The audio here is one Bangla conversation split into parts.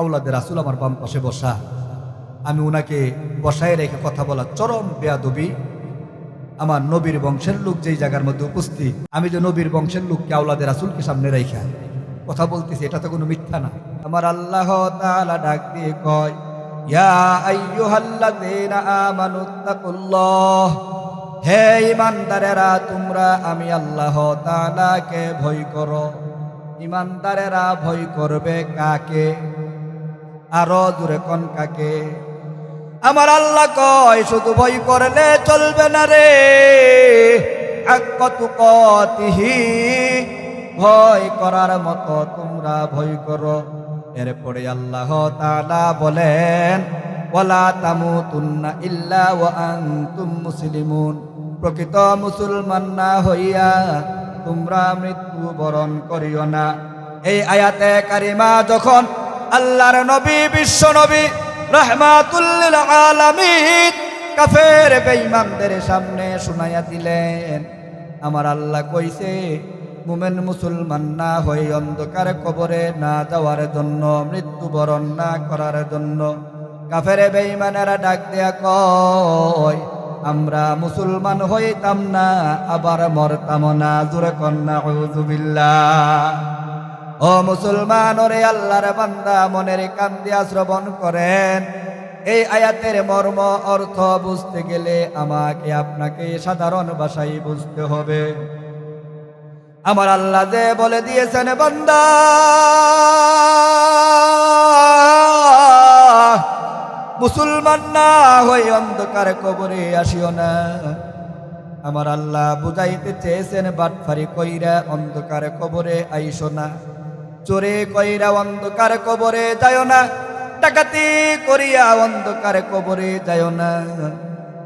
আউলাদের রাসুল আমার বাম পাশে বসা। আমি ওনাকে বসায় রেখে কথা বলা চরম বেয়াদবি। আমার নবীর বংশের লোক যেই জায়গার মধ্যে উপস্থিত, আমি যে নবীর বংশের লোককে আউলাদের রাসুলকে সামনে রেখা। কথা বলতেছি, এটা তো কোনো মিথ্যা না। আমার আল্লাহ তাআলা ডাক দিয়ে কয় হে ইমানদারেরা তোমরা আমি আল্লাহ তাআলাকে ভয় করো। ইমানদারেরা ভয় করবে কাকে? আরও দূরে কোন কাকে? আমার আল্লাহ কয়, শুধু ভয় করলে চলবে না রে। কত কতিহি, ভয় করার মতো তোমরা ভয় করো। এরপরে আল্লাহ তালা বলেন, ওয়ালা তামুতুন্না ইল্লা ওয়া আনতুম মুসলিমুন। প্রকৃত মুসলমান না হইয়া তোমরা মৃত্যু বরণ করিও না। এই আয়াতে কারিমা যখন আল্লাহর নবী, বিশ্ব নবী রহমাতুল্লিল আলামিন কাফের বেঈমানদের সামনে শুনাইয়া দিলেন। আমার আল্লাহ কইছে, মুমেন মুসলমান না হই অন্ধকার কবরে না যাওয়ার জন্য, মৃত্যুবরণ না করার জন্য কাফের বেঈমানেরা ডাক দেয়া কয়, আমরা মুসলমান হইতাম না, আবার মরতাম না, জোরে কন্যা হুজুবিল্লাহ ও মুসলমান, ওরে আল্লাহর বান্দা, মনের কান দিয়া শ্রবণ করেন। এই আয়াতের মর্ম, অর্থ বুঝতে গেলে আমাকে আপনাকে সাধারণ ভাষায় বুঝতে হবে। আমার আল্লাহ যে বলে দিয়েছেন, বান্দা, মুসলমান না হই অন্ধকার কবরে আসিও না। আমার আল্লাহ বুঝাইতে চেয়েছেন, বাটফারি কইরা অন্ধকার কবরে আইসো না। চোরে কইরা অন্ধকার কবরে যায় না, ডাকাতি করিয়া অন্ধকার কবরে যায় না,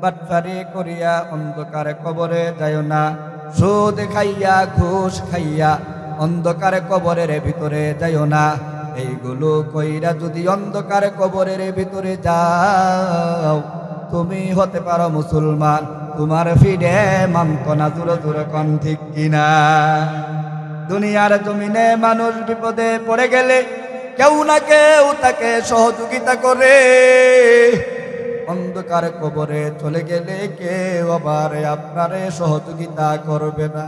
বাটফারি করিয়া অন্ধকার কবরে যায় না, সুদ খাইয়া, ঘুষ খাইয়া অন্ধকার কবরের ভিতরে যায় না। এইগুলো কইরা যদি অন্ধকার কবরের ভিতরে যাও, তুমি হতে পারো মুসলমান, তোমার ফিরে মানত না দূরে দূরে কন কিনা। দুনিয়ার জমিনে মানুষ বিপদে পড়ে গেলে কেউ না কেউ তাকে সহযোগিতা করে। অন্ধকার কবরে চলে গেলে কেউ আবার আপনারে সহযোগিতা করবে না।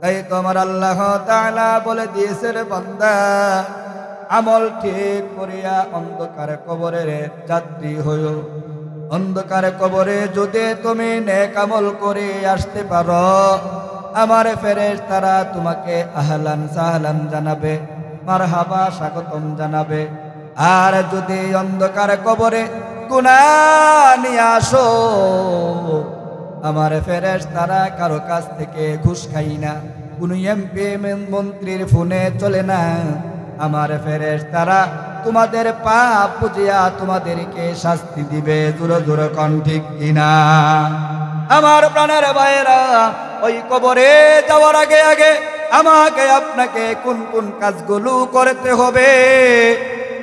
তাই তোমার আল্লাহ তাআলা বলে দিয়েছে রে বান্দা, আমল ঠিক করিয়া অন্ধকার কবরের যাত্রী হইও। অন্ধকার কবরে যদি তুমি নেক আমল করে আসতে পারো আমার ফেরেশ তারা তোমাকে আহলান সাহলান জানাবে, মারহাবা স্বাগতম জানাবে। আর যদি অন্ধকার কবরে গুনাহ নিয়ে আসো, আমার ফেরেশ তারা কারও কাছ থেকে ঘুষ খাই না। কোনো এমপি, মন্ত্রীর ফোনে চলে না। আমার ফেরেশ তারা তোমাদের পাপ বুঝিয়া তোমাদেরকে শাস্তি দিবে দূর দূর কন ঠিক কিনা। আমার প্রাণের বাইরা ওই কবরে যাওয়ার আগে আগে আমাকে আপনাকে কোন কোন কাজগুলো করতে হবে?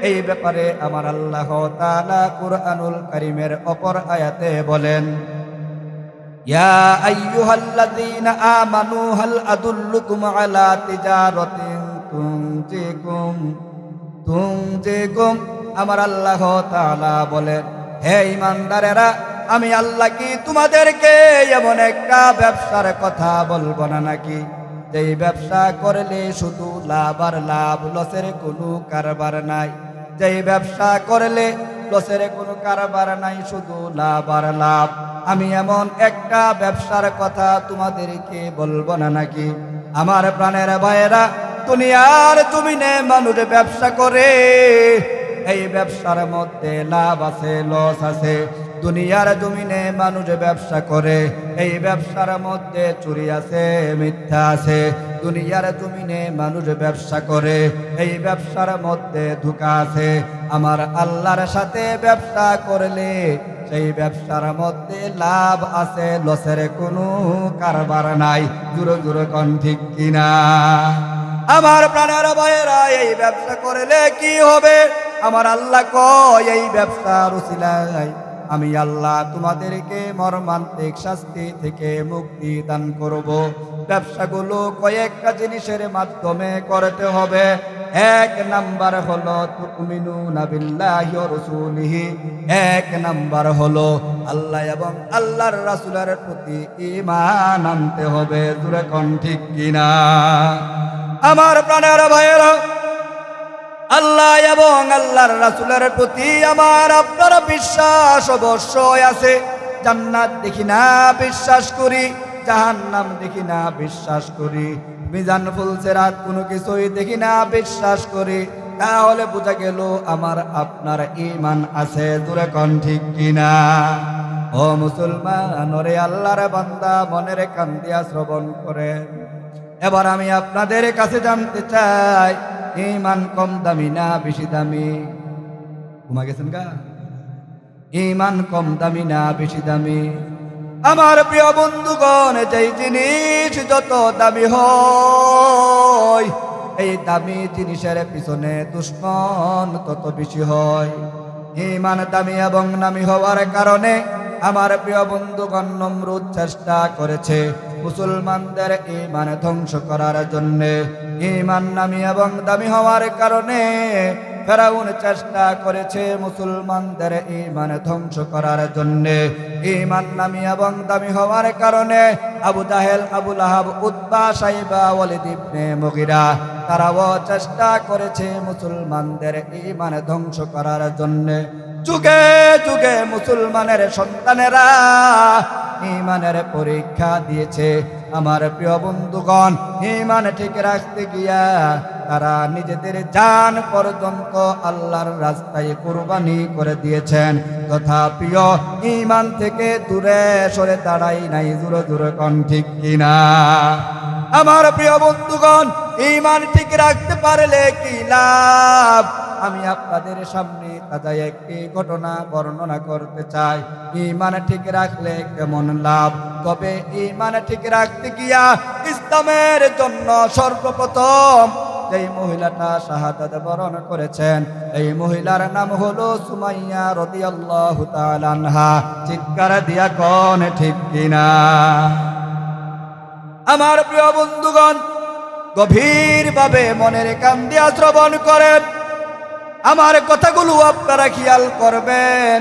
এই ব্যাপারে আমার আল্লাহ তাআলা কুরআনুল কারীমের অপর আয়াতে বলেন আদুল্লুকুম আলা আমার আল্লাহ তাআলা বলেন, হে ইমানদারেরা আমি আল্লাহ কি তোমাদেরকে এমন একটা ব্যবসার কথা বলব না নাকি? যেই ব্যবসা করলে শুধু লাভ আর লাভ, লসের কোনো কারবার নাই। যেই ব্যবসা করলে লসের কোনো কারবার নাই, শুধু লাভ আর লাভ। আমি এমন একটা ব্যবসার কথা তোমাদেরকে বলব না নাকি? আমার প্রাণের ভাইয়েরা, দুনিয়ার জমিনে মানুষ ব্যবসা করে। এই ব্যবসার মধ্যে লাভ আছে, লস আছে। দুনিয়ার জমিনে মানুষ ব্যবসা করে, এই ব্যবসার মধ্যে চুরি আছে, মিথ্যা আছে। দুনিয়ার জমিনে মানুষ ব্যবসা করে, এই ব্যবসার মধ্যে ধোকা আছে। আমার আল্লাহর সাথে ব্যবসা করলে সেই ব্যবসার মধ্যে লাভ আছে, লসের কোনো কারবার নাই। দূর দূর কন ঠিক কিনা? আমার প্রাণের ভয়েরা এই ব্যবসা করলে কি হবে? আমার আল্লাহ কয়, এই ব্যবসা উসিলায় আমি আল্লাহ তোমাদেরকে মর্মান্তিক শাস্তি থেকে মুক্তি দান করব। ব্যবসাগুলো কয়েকটা জিনিসের মাধ্যমে করতে হবে। এক নাম্বার হলো তুমিনুনা বিল্লাহি ওয়া রাসূলিহি। এক নাম্বার হলো, আল্লাহ এবং আল্লাহর রাসূলের প্রতি ঈমান আনতে হবে। দূরে কোন ঠিক কিনা? আমার প্রাণের ভাইয়েরা আল্লাহ এবং আল্লাহর রাসূলের প্রতি আমার আপনার বিশ্বাস অবশ্যই আছে। জান্নাত দেখি না বিশ্বাস করি, জাহান্নাম দেখি না বিশ্বাস করি, মিজান ফুলছে রাত কোনো কিছুই দেখি না বিশ্বাস করি। তাহলে বোঝা গেল আমার আপনার ইমান আছে দূরে কন ঠিক কিনা? ও মুসলমান, ওরে আল্লাহর বান্দা, মনের কান্দিয়া শ্রবণ করেন। এবার আমি আপনাদের কাছে জানতে চাই ইমান কম দামি না বেশি দামি? ঘুমা গেছেন গা? ইমান কম দামি না বেশি দামি? আমার প্রিয় বন্ধুগণ, যেই জিনিস যত দামি হয়, এই দামি জিনিসের পিছনে দুশ্মন তত বেশি হয়। ইমান দামি এবং নামি হওয়ার কারণে আমার প্রিয় বন্ধুগণ, নমরুদ চেষ্টা করেছে মুসলমানদের ইমান ধ্বংস করার জন্য। ইমান নামি এবং দামি হওয়ার কারণে ফেরাউন চেষ্টা করেছে মুসলমানদের ইমান ধ্বংস করার জন্য। ইমান নামি এবং দামি হওয়ার কারণে আবু জাহেল আবুল আহাব উদ্বা সাইবা, ওয়ালিদ ইবনে মুগিরা, তারাও চেষ্টা করেছে মুসলমানদের ইমান ধ্বংস করার জন্য। যুগে যুগে মুসলমানের সন্তানেরা ইমানের পরীক্ষা দিয়েছে। আমার প্রিয় বন্ধুগণ ইমান ঠিক রাখতে গিয়া তারা নিজেদের জান পর্যন্ত আল্লাহর রাস্তায় কোরবানি করে দিয়েছেন। তথাপিও ইমান থেকে দূরে সরে দাঁড়াই নাই দূরে দূরে কন, ঠিক কিনা? আমার প্রিয় বন্ধুগণ ইমান ঠিক রাখতে পারলে কি লাভ? আমি আপনাদের সামনে তাজা একটি ঘটনা বর্ণনা করতে চাই। ইমান ঠিক রাখলে কেমন লাভ? তবে ইমান ঠিক রাখতে গিয়া ইসলামের জন্য সর্বপ্রথম যেই মহিলাটা শাহাদাত বরণ করেছেন, এই মহিলার নাম হলো সুমাইয়া রাদিয়াল্লাহু তাআলা আনহা। চিৎকার দিয়া কোন, ঠিক কিনা? আমার প্রিয় বন্ধুগণ, গভীরভাবে মনের কান দিয়া শ্রবণ করেন। আমার কথাগুলো আপনারা খেয়াল করবেন।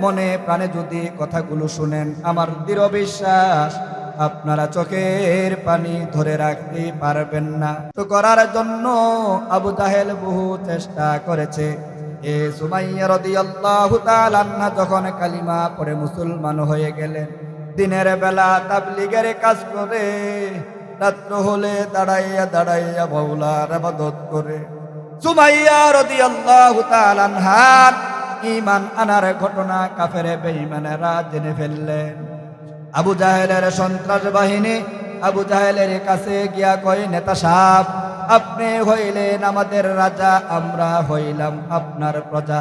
মনে প্রাণে যদি কথাগুলো শুনেন, আমার দৃঢ় বিশ্বাস আপনারা চোখের পানি ধরে রাখতে পারবেন না। তো করার জন্য আবু জাহেল বহু চেষ্টা করেছে। এ সুমাইয়া তাআলা আনহা যখন কালিমা পড়ে মুসলমান হয়ে গেলেন, দিনের বেলা তাবলিগের কাজ করে, রাত্র হলে দাঁড়াইয়া দাঁড়াইয়া বাউলার আবাদত করে। সুমাইয়া রাদিয়াল্লাহু তাআলা আনহার ঈমান আনার ঘটনা কাফেরে বেঈমানেরা জেনে ফেললেন। আবু জাহেলের সন্ত্রাস বাহিনী আবু জাহেলের কাছে গিয়া কয়, নেতা সাহ আপনি হইলেন আমাদের রাজা, আমরা হইলাম আপনার প্রজা।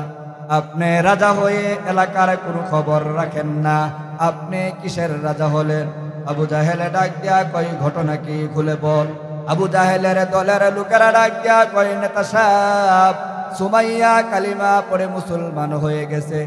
আপনি রাজা হয়ে এলাকার কোনো খবর রাখেন না। আপনি কিসের রাজা হলেন? আবু জাহেলে ডাক দিয়া কই ঘটনা কি খুলে বল। আবু জাহেলের দলের লোকেরা ডাক দিয়া কয়, নেতা সুমাইয়া কালিমা পরে মুসলমান হয়ে গেছে।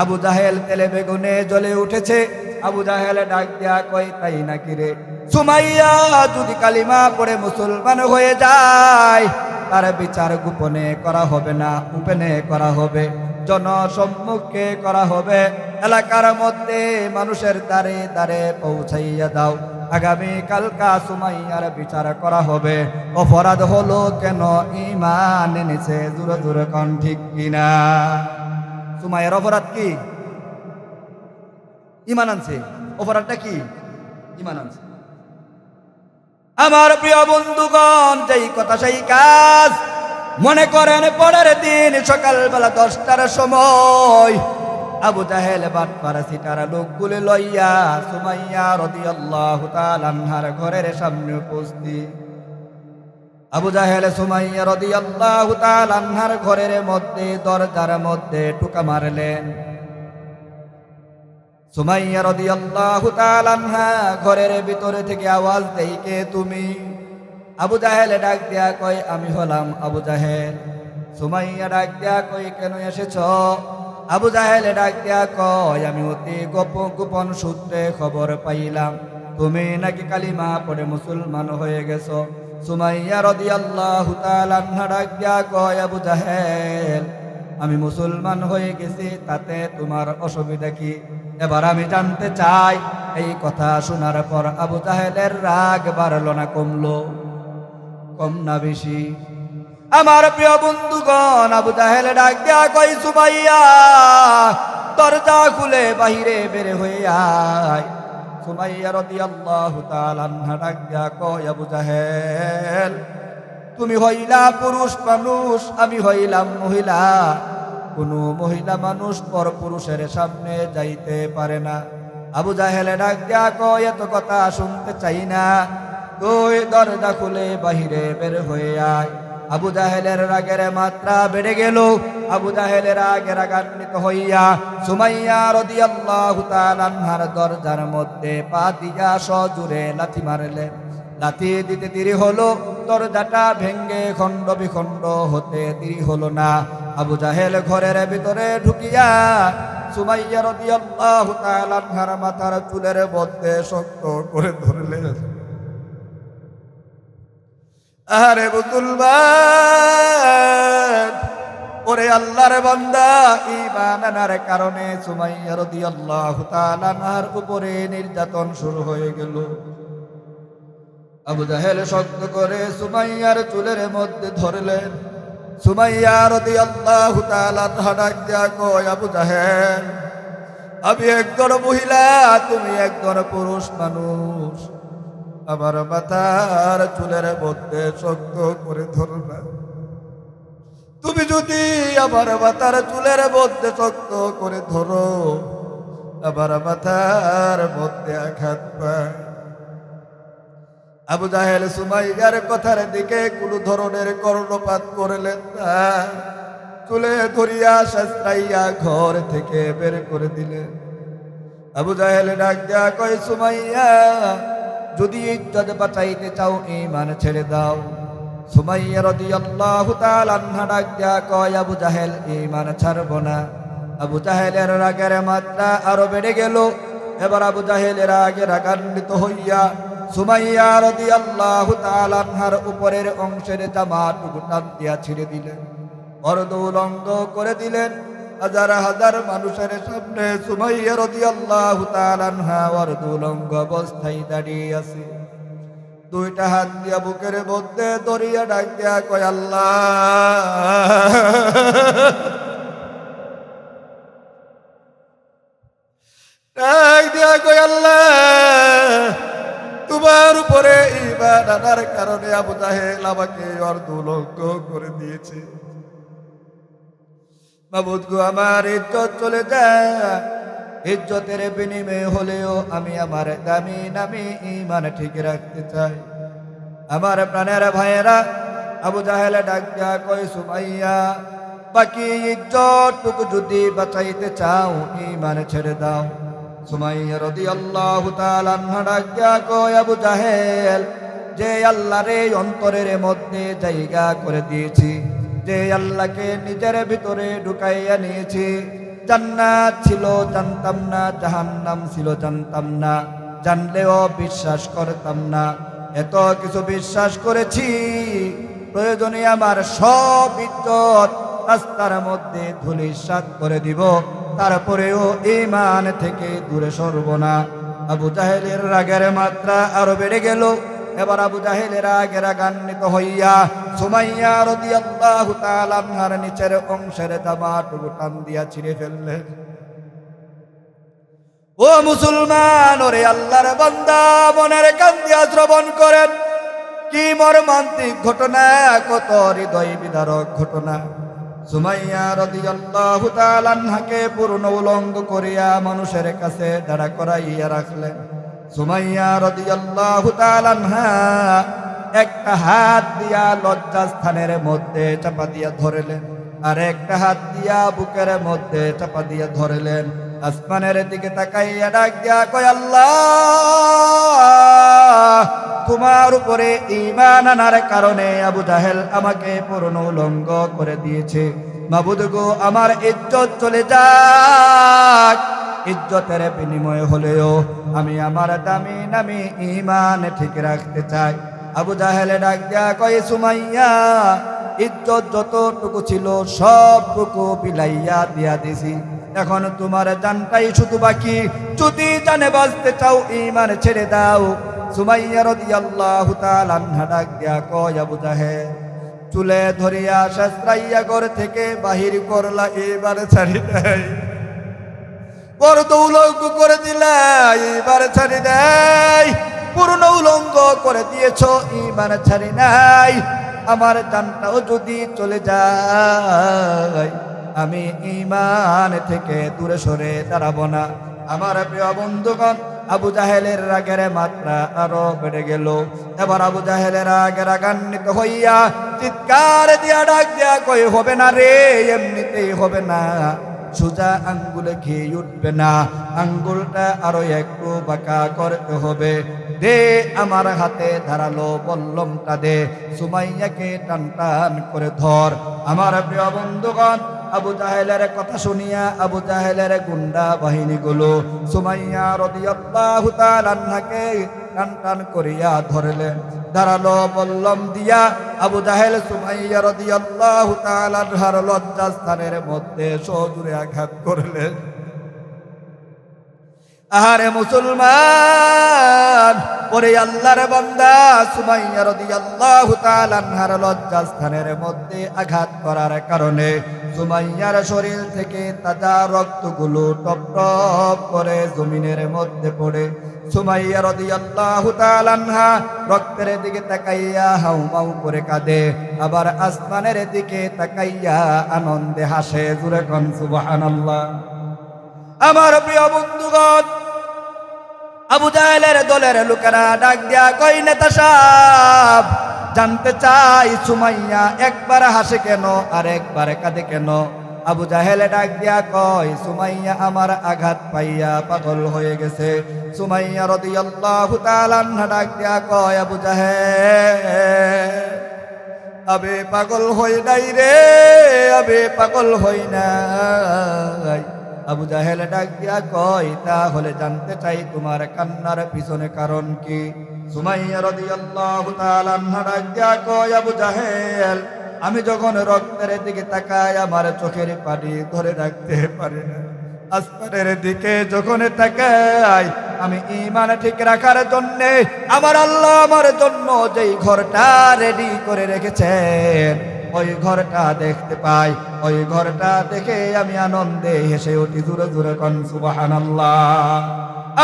আবু জাহেল তেলে বেগুনে জ্বলে উঠেছে। আবু জাহেল ডাক দিয়া কয়, তাই নাকি রে? সুমাইয়া যদি কালিমা পড়ে মুসলমান হয়ে যায়, তার বিচার গোপনে করা হবে না, উপেনে করা হবে। জনসম্মুখে করা হবে। এলাকার মধ্যে মানুষের দ্বারে দ্বারে পৌঁছাইয়া দাও। আগামী কালকা সুমাইয়ার বিচার করা হবে। অপরাধ হলো কেন? ইমান এনেছে দূরে দূরে কন ঠিক কিনা? সুমাইয়ার অপরাধ কি? ইমান আনছে। অপরাধটা কি? ইমান আনছে। আমার প্রিয় বন্ধুগণ, যেই কথা, সেই কাজ মনে করেন পরের দিন সকালবেলা দশটার সময় আবু জাহেল বাট পারাসি তারা লোকগুলি লইয়া সুমাইয়া রদি আল্লাহ আনহার ঘরের সামনে উপস্থিত। আবু জাহেল, সুমাইয়া রদিয়াল্লাহু তাআলা আনহার ঘরের মধ্যে, দরজার মধ্যে টুকা মারলেন। সুমাইয়া রাদিয়াল্লাহু তাআলা আনহা ঘরের ভিতরে থেকে আওয়াজ দেই কে তুমি? আবু জাহেল ডাক দিয়া কয়, আমি হলাম আবু জাহেল। সুমাইয়া ডাক দিয়া কই কেন এসেছ? আবু জাহেল ডাক দিয়া কয়, আমি অতি গোপ, গোপন সূত্রে খবর পাইলাম। তুমি নাকি কালিমা পড়ে মুসলমান হয়ে গেছ? সুমাইয়া তাআলা আনহা ডাক দিয়া কয়, আবু জাহেল, আমি মুসলমান হয়ে গেছি, তাতে তোমার অসুবিধা কি? এবার আমি জানতে চাই, এই কথা শোনার পর আবু জাহেলের রাগ বাড়লো না, কমলো। কম না বেশি। আমার প্রিয় বন্ধুগণ, আবু জাহেল ডাক দিয়া কই সুমাইয়া, দরজা খুলে বাহিরে বের হয়ে আয়। সুমাইয়া তাআলা আনহা ডাক দিয়া কয়, আবু জাহেল, তুমি হইলা পুরুষ মানুষ, আমি হইলাম মহিলা। কোনো মহিলা মানুষ পর পুরুষের সামনে যাইতে পারে না। আবু জাহেলে ডাক দিয়া কয়, এত কথা শুনতে চাই না। তুই দরজা খুলে বাহিরে বের হয়ে আয়। আবু জাহেলের রাগের মাত্রা বেড়ে গেল। আবু জাহেলের রাগে রাগান্বিত হইয়া সুমাইয়া রাদিয়াল্লাহু তাআলা আনহার দরজার মধ্যে পা দিয়া সজুরে লাথি মারলেন। লাথি দিতে দেরি হলো, দরজাটা ভেঙ্গে খণ্ড বিখণ্ড হতে দেরি হলো না। আবু জাহেল ঘরের ভিতরে ঢুকিয়া সুমাইয়া রাদিয়াল্লাহু তাআলা আনহার মাথার চুলের মধ্যে শক্ত করে ধরলেন। আরে মুসলমান ওরে আল্লাহর বান্দা, ঈমান আনার কারণে সুমাইয়া রাদিয়াল্লাহু তাআলা আনহার উপরে নির্যাতন শুরু হয়ে গেল। আবু জাহেল শক্ত করে সুমাইয়ার চুলের মধ্যে ধরলেন। সুমাইয়া রাদিয়াল্লাহু তাআলা ধাডাক দিয়া কয় আবু জাহেল, আমি একজন মহিলা, তুমি একজন পুরুষ মানুষ। আমার মাথার চুলের মধ্যে শক্ত করে ধরবা। তুমি যদি আমার মাথার চুলের মধ্যে শক্ত করে ধরো, আমার মাথার মধ্যে আঘাত পায়। আবু জাহেল সুমাইয়ার কথার দিকে কোনো ধরনের কর্ণপাত করলেন না। চুলে ধরিয়া শাস্ত্রাইয়া ঘর থেকে বের করে দিলেন। আবু জাহেল ডাক দিয়া কয়, সুমাইয়া যদি ইজ্জত বাঁচাইতে চাও ইমান ছেড়ে দাও। সুমাইয়া রাদিয়াল্লাহু তাআলা আনহা ডাক কয়, আবু জাহেল ইমান ছাড়ব না। আবু জাহেলের রাগের মাত্রা আরও বেড়ে গেল। এবার আবু জাহেলের আগে রাগান্বিত হইয়া সুমাইয়া রাদিয়াল্লাহু তাআলা আনহার উপরের অংশের জামাটুকু টান দিয়া ছিঁড়ে দিলেন। অর্ধ উলঙ্গ করে দিলেন। হাজার হাজার মানুষের সামনে সুমাইয়া রাদিয়াল্লাহু তাআলা আনহা অর্ধ উলঙ্গ অবস্থায় দাঁড়িয়ে আছে। দুইটা হাত দিয়া বুকের মধ্যে দরিয়া ডাক দিয়া কয়, আল্লাহ! আল্লাহ! তোমার উপরে ইমান আনার কারণে আবু জাহেল আমাকে অর্ধলঙ্গ করে দিয়েছে। মাবুদ গো, আমার ইজ্জত চলে যায়। ইজ্জতের বিনিময় হলেও আমি আমার দামি নামি ইমান ঠিক রাখতে চাই। আমার প্রাণের ভাইয়েরা, আবু জাহেলে ডাক দিয়া কই সুমাইয়া, বাকি ইজ্জতটুকু যদি বাঁচাইতে চাও, ইমান ছেড়ে দাও। সুমাইয়া রাদিয়াল্লাহু তাআলা আনহা ডাক দিয়া কয়, আবু জাহেল, যে আল্লাহর অন্তরের মধ্যে জায়গা করে দিয়েছি। যে আল্লাহকে নিজের ভিতরে ঢুকাইয়া নিয়েছি। জান্নাত ছিল, জানতাম না, জাহান্নাম ছিল, জানতাম না। জানলেও বিশ্বাস করতাম না। এত কিছু বিশ্বাস করেছি, প্রয়োজনে আমার সব ইজ্জত রাস্তার মধ্যে ধুলিসাৎ করে দিব। তারপরেও ইমান থেকে দূরে সরব না। আবু জাহেলের রাগের মাত্রা আরও বেড়ে গেল। এবার আবু জাহেলের আগে রাগান্বিত হইয়া সুমাইয়া রাদিয়াল্লাহু তাআলা আনহার নিচের অংশের জামাটুকু টান দিয়া ছিঁড়ে ফেললেন ও মুসলমান, ওরে আল্লাহর বান্দা, মনের কান্দিয়া শ্রবণ করেন। কি মর্মান্তিক ঘটনা, কত হৃদয় বিদারক ঘটনা। সুমাইয়া রাদিয়াল্লাহু তাআলা আনহাকে পূর্ণ উলঙ্গ করিয়া মানুষের কাছে দাঁড়া করাইয়া রাখলেন। সুমাইয়া রাদিয়াল্লাহু তাআলা আনহা একটা হাত দিয়া লজ্জাস্থানের মধ্যে চাপা দিয়া ধরলেন, আর একটা হাত দিয়া বুকের মধ্যে চাপা দিয়া ধরলেন। আসমানের দিকে তাকাইয়া ডাক দিয়া কয়, আল্লাহ, তোমার উপরে ইমান আনার কারণে আবু জাহেল আমাকে পূর্ণ উলঙ্গ করে দিয়েছে। মাবুদ গো, আমার ইজ্জত চলে যাক। ইজ্জতের বিনিময় হলেও আমি আমার দামি নামি ইমান ঠিক রাখতে চাই। আবু জাহেলে ডাক দেয়া কয়, সুমাইয়া, ইজ্জত যতটুকু ছিল সবটুকু বিলাইয়া দিয়া দিছি। এখন তোমার জানটাই শুধু বাকি। যদি জানে বাঁচতে চাও ইমান ছেড়ে দাও। সুমাইয়া রাদিয়াল্লাহু তাআলা ডাক দেয়া কয়, আবু জাহেল, চুলে ধরিয়া শাস্ত্রাইয়া ঘর থেকে বাহির করলা, এবার ছাড়ি দেয় বড় উলঙ্গ করে দিলা, এবার ছাড়ি দেয় পূর্ণ উলঙ্গ করে দিয়েছ ইমান ছাড়ি নাই। আমার জানটাও যদি চলে যায়, আমি ইমান থেকে দূরে সরে দাঁড়াবো না। আমার প্রিয় বন্ধুগণ, আবু জাহেলের রাগের মাত্রা আরও বেড়ে গেল। এবার আবু জাহেলের রাগে রাগান্বিত হইয়া চিৎকার দিয়া ডাক দিয়া কই হবে না রে, এমনিতেই হবে না। সোজা আঙ্গুলে খেয়ে উঠবে না। আঙ্গুলটা আরও একটু বাঁকা করতে হবে। দে আমার হাতে ধারালো বল্লমটা দে। সুমাইয়াকে টান টান করে ধর। আমার প্রিয় বন্ধুগণ, আবু জাহেলের কথা শুনিয়া আবু জাহেলের গুন্ডা বাহিনীগুলো সুমাইয়া রদিয়াল্লাহু তাআলা আনহাকে টান টান করিয়া ধরলেন। ধারালো বল্লম দিয়া আবু জাহেল, সুমাইয়া রাদিয়াল্লাহু আনহার লজ্জাস্থানের মধ্যে সজুরে আঘাত করলেন। আহারে মুসলমান, ওরে আল্লাহর বান্দা, সুমাইয়া রাদিয়াল্লাহু তাআলা আনহার লজ্জাস্থানের মধ্যে আঘাত করার কারণে সুমাইয়ার শরীর থেকে তাজা রক্তগুলো টপ টপ করে জমিনের মধ্যে পড়ে। সুমাইয়া রাদিয়াল্লাহু তাআলা আনহা রক্তের দিকে তাকাইয়া হাউমাউ করে কাঁদে, আবার আসমানের দিকে তাকাইয়া আনন্দে হাসে, জুরে কোন সুবহানাল্লাহ। আমার প্রিয় বন্ধুগণ, আবু জাহেলের দলের লোকেরা ডাক দিয়া কই নেতা সাহ জানতে চাই সুমাইয়া একবার হাসে কেন, আর একবার কাঁদে কেন? আবু জাহেলে ডাক দিয়া কয়, সুমাইয়া আমার আঘাত পাইয়া পাগল হয়ে গেছে। সুমাইয়া তাআলা আনহা ডাক দিয়া কয়, আবু জাহেল, আবে পাগল হই নাই রে, আবে পাগল হই নাই। আবু জাহেল ডাক দিয়া কয়, তাহলে জানতে চাই তোমার কান্নার পিছনে কারণ কি? সুমাইয়া রাদিয়াল্লাহু তাআলা ডাক কয়, আবু জাহেল, আমি যখন রক্তের দিকে তাকাই, আমার চোখের পানি ধরে রাখতে পারি না। আসমানের দিকে যখন তাকাই, আমি ইমান ঠিক রাখার জন্য আমার আল্লাহ আমার জন্য যেই ঘরটা রেডি করে রেখেছেন ওই ঘরটা দেখতে পাই। ওই ঘরটা দেখে আমি আনন্দে হেসে উঠি দূরে দূরে কন, সুবহানাল্লাহ।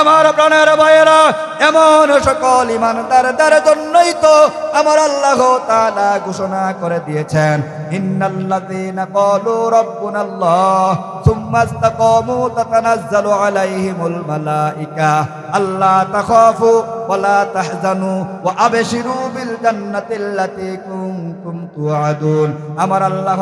আমার প্রাণের ভাইয়েরা, এমন সকল ইমানদারদের জন্যই তো আমার আল্লাহ তাআলা ঘোষণা করে দিয়েছেন। ইন্নাল্লাযীনা ক্বালু রাব্বুনাল্লাহ, সুম্মা ইসতাকামু তাতানাজ্জালু আলাইহিমুল মালাইকা। আল্লা তাখাফু ওয়ালা তাহজানু ওয়া আবশিরু বিল জান্নাতিল্লাতী কুনতুম তুআদুন আমার আল্লাহ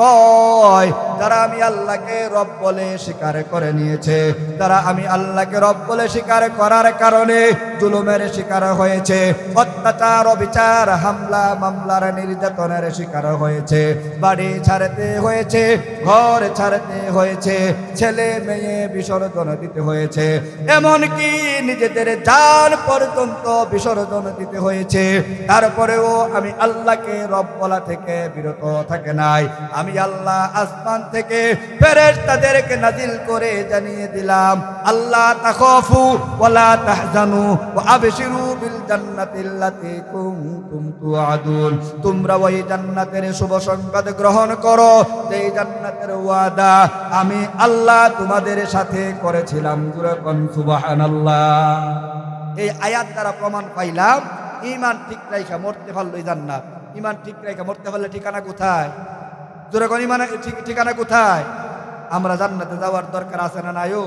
কয়, যারা আমি আল্লাহকে রব বলে স্বীকার করে নিয়েছে তারা আমি আল্লাহকে রব বলে স্বীকার করার কারণে জুলুমের শিকার হয়েছে, অত্যাচার, অবিচার, হামলা, মামলার নির্যাতনের শিকার হয়েছে, বাড়ি ছাড়তে হয়েছে, ঘর ছাড়তে হয়েছে, ছেলে মেয়ে বিসর্জন দিতে হয়েছে, এমনকি নিজেদের জান পর্যন্ত বিসর্জন দিতে হয়েছে, তারপরেও আমি আল্লাহকে রব বলা থেকে বিরত থাকে নাই। আমি আল্লাহ আসমান থেকে ফেরেশ তাদেরকে নাজিল করে জানিয়ে দিলাম, আল্লাহ তাখাফু ওয়ালা তাহজানু ওয়া আবশিরু বিল জান্নাতিল্লাতী কুনতুম তুআদুন। তোমরা ওই জান্নাতের শুভ সংবাদ গ্রহণ করো, যেই জান্নাতের ওয়াদা আমি আল্লাহ তোমাদের সাথে করেছিলাম। সুবহানাল্লাহ। এই আয়াত দ্বারা প্রমাণ পাইলাম ইমান ঠিক রাইখা মরতে পারল জান্নাত। ইমান ঠিক রাইখা মরতে পারলে ঠিকানা কোথায়? যেরকম ইমান ঠিকানা কোথায়? আমরা জান্নাতে যাওয়ার দরকার আছে না নাইও